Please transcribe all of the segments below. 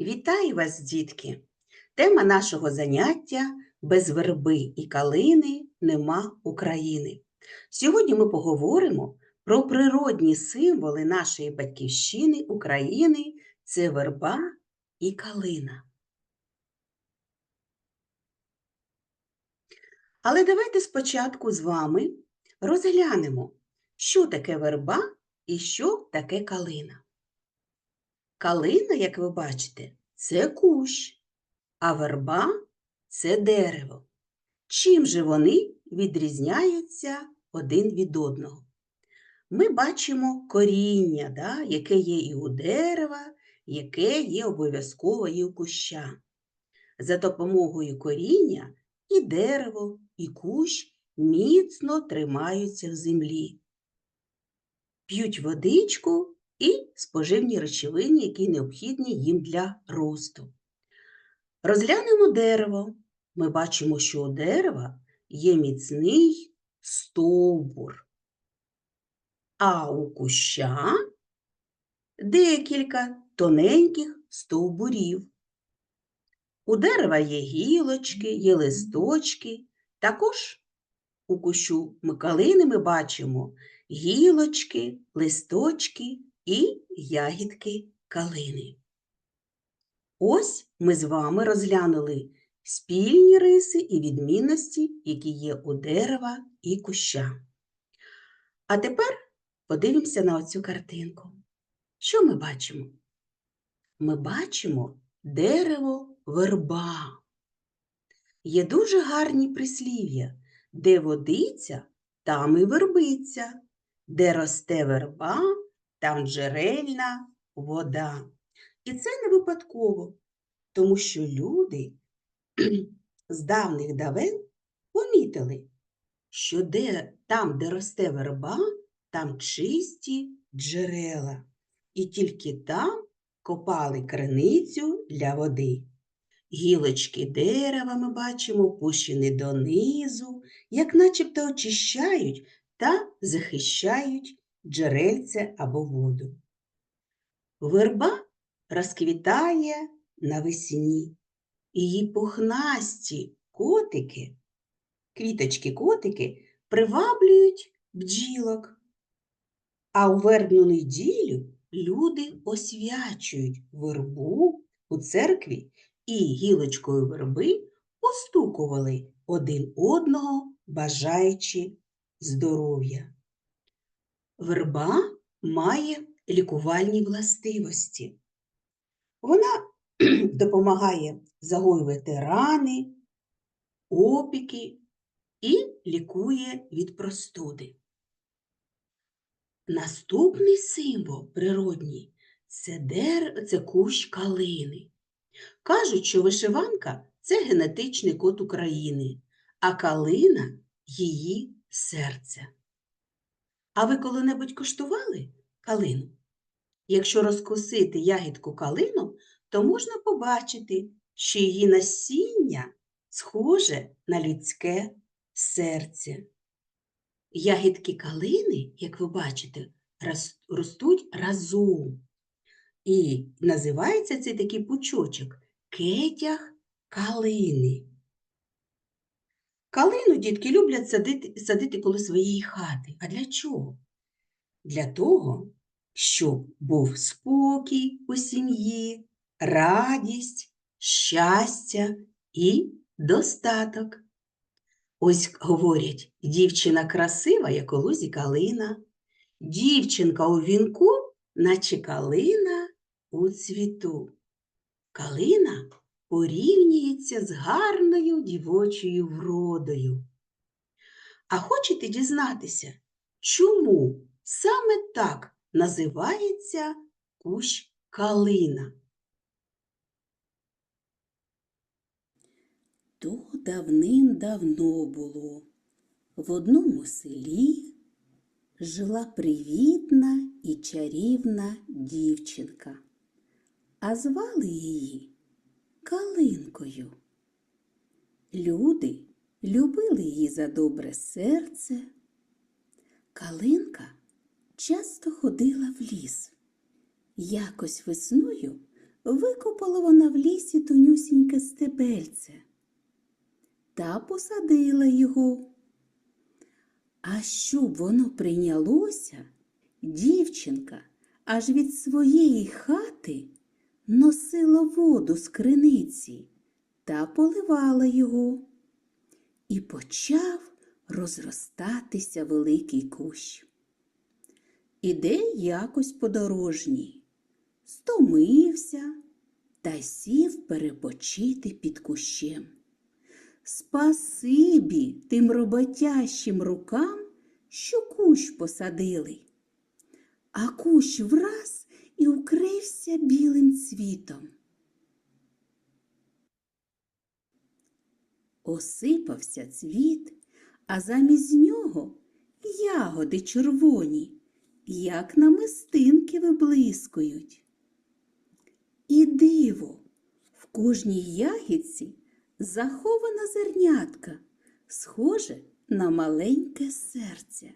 Вітаю вас, дітки! Тема нашого заняття без верби і калини нема України. Сьогодні ми поговоримо про природні символи нашої батьківщини України це верба і калина. Але давайте спочатку з вами розглянемо, що таке верба і що таке калина. Калина, як ви бачите, це кущ, а верба це дерево. Чим же вони відрізняються один від одного? Ми бачимо коріння, да, яке є і у дерева, яке є обов'язково і у куща. За допомогою коріння і дерево, і кущ міцно тримаються в землі, п'ють водичку і споживні речовини, які необхідні їм для росту. Розглянемо дерево. Ми бачимо, що у дерева є міцний стовбур, а у куща декілька тоненьких стовбурів. У дерева є гілочки, є листочки. Також у кущу калини ми бачимо гілочки, листочки і ягідки калини. Ось ми з вами розглянули спільні риси і відмінності, які є у дерева і куща. А тепер подивимося на оцю картинку. Що ми бачимо? Ми бачимо дерево верба. Є дуже гарні прислів'я, де водиця, там і вербиця, де росте верба, там джерельна вода. І це не випадково, тому що люди з давних давен помітили, що де, там, де росте верба, там чисті джерела, і тільки там копали криницю для води. Гілочки дерева ми бачимо опущені донизу, як начебто очищають та захищають джерельце або воду. Верба розквітає навесні, її пухнасті котики, квіточки-котики приваблюють бджілок. А у вербну неділю люди освячують вербу у церкві і гілочкою верби постукували один одного, бажаючи здоров'я. Верба має лікувальні властивості. Вона допомагає загоювати рани, опіки і лікує від простуди. Наступний символ природній це, дер... це кущ калини. Кажуть, що вишиванка це генетичний код України, а калина її серце. А ви коли-небудь куштували калину? Якщо розкусити ягідку калину, то можна побачити, що її насіння схоже на людське серце. Ягідки калини, як ви бачите, ростуть разом. І називається цей такий пучочок кетяг калини. Калину дітки люблять садити, садити коло своєї хати. А для чого? Для того, щоб був спокій у сім'ї, радість, щастя і достаток. Ось говорять, дівчина красива, як у лузі калина, дівчинка у вінку, наче калина у цвіту. Калина порівнюється з гарною дівочою вродою. А хочете дізнатися, чому саме так називається кущ калина? То давним-давно було. В одному селі жила привітна і чарівна дівчинка, а звали її Калинкою. Люди любили її за добре серце. Калинка часто ходила в ліс. Якось весною викопала вона в лісі тонюсіньке стебельце та посадила його. А щоб воно прийнялося, дівчинка аж від своєї хати носила воду з криниці та поливала його. І почав розростатися великий кущ. Іде якось подорожній, стомився та сів перепочити під кущем. Спасибі тим роботящим рукам, що кущ посадили. А кущ враз і укрився білим цвітом. Осипався цвіт, а замість нього ягоди червоні, як намистинки виблискують. І диво, в кожній ягідці захована зернятка, схоже на маленьке серце.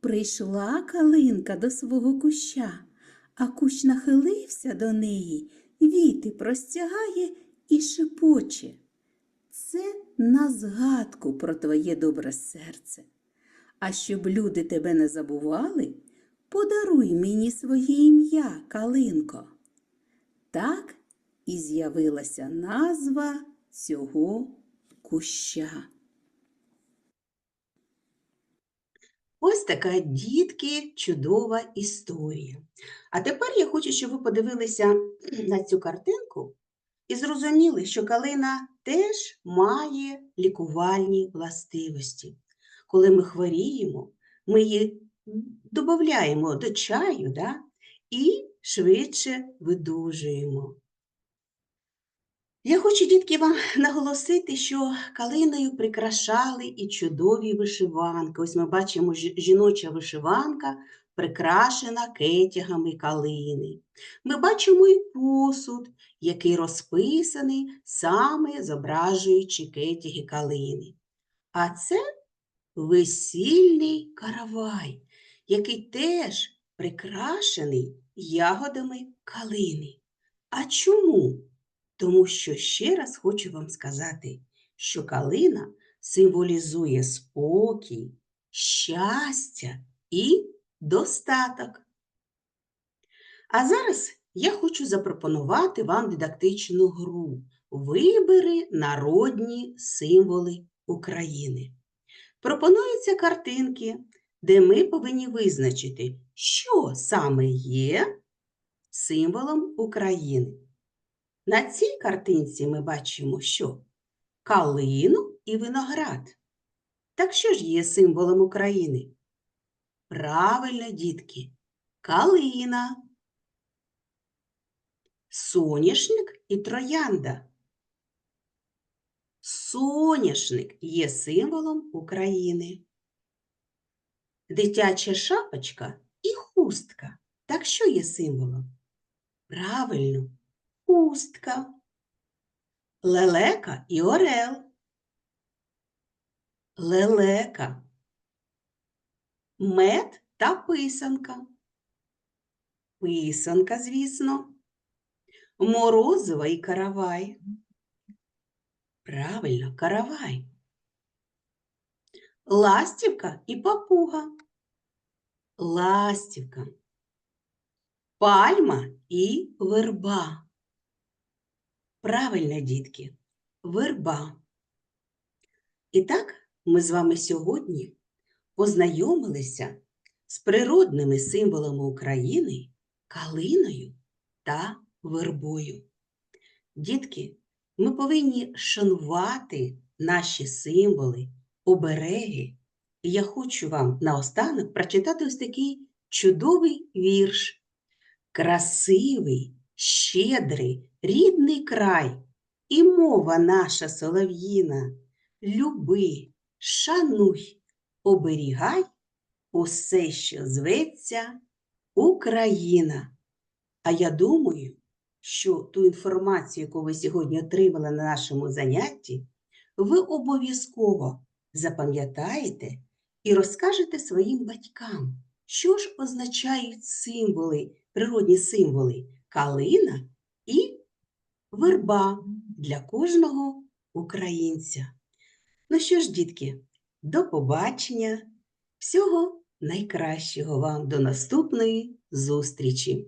Прийшла калинка до свого куща, а кущ нахилився до неї, віти простягає і шепоче. Це на згадку про твоє добре серце. А щоб люди тебе не забували, подаруй мені своє ім'я, Калинко. Так і з'явилася назва цього куща. Ось така, дітки, чудова історія. А тепер я хочу, щоб ви подивилися на цю картинку і зрозуміли, що калина теж має лікувальні властивості. Коли ми хворіємо, ми її додаємо до чаю да? і швидше видужуємо. Я хочу, дітки, вам наголосити, що калиною прикрашали і чудові вишиванки. Ось ми бачимо жіноча вишиванка, прикрашена кетягами калини. Ми бачимо і посуд, який розписаний, саме зображуючи кетяги калини. А це весільний каравай, який теж прикрашений ягодами калини. А чому? Тому що ще раз хочу вам сказати, що калина символізує спокій, щастя і достаток. А зараз я хочу запропонувати вам дидактичну гру Вибери народні символи України. Пропонуються картинки, де ми повинні визначити, що саме є символом України. На цій картинці ми бачимо, що калину і виноград. Так що ж є символом України? Правильно, дітки, калина, соняшник і троянда. Соняшник є символом України. Дитяча шапочка і хустка. Так що є символом? Правильно, хустка, лелека і орел. Лелека, мед та писанка. Писанка, звісно, морозива і каравай. Правильно, каравай. Ластівка і папуга. Ластівка. Пальма і верба. Правильно, дітки, верба. І так, ми з вами сьогодні познайомилися з природними символами України, калиною та вербою. Дітки, ми повинні шанувати наші символи, обереги. І я хочу вам наостанок прочитати ось такий чудовий вірш. Красивий, щедрий, рідний край, і мова наша солов'їна. Люби, шануй, оберігай усе, що зветься Україна. А я думаю, що ту інформацію, яку ви сьогодні отримали на нашому занятті, ви обов'язково запам'ятаєте і розкажете своїм батькам, що ж означають символи, природні символи калина і верба для кожного українця. Ну що ж, дітки, до побачення. Всього найкращого вам до наступної зустрічі!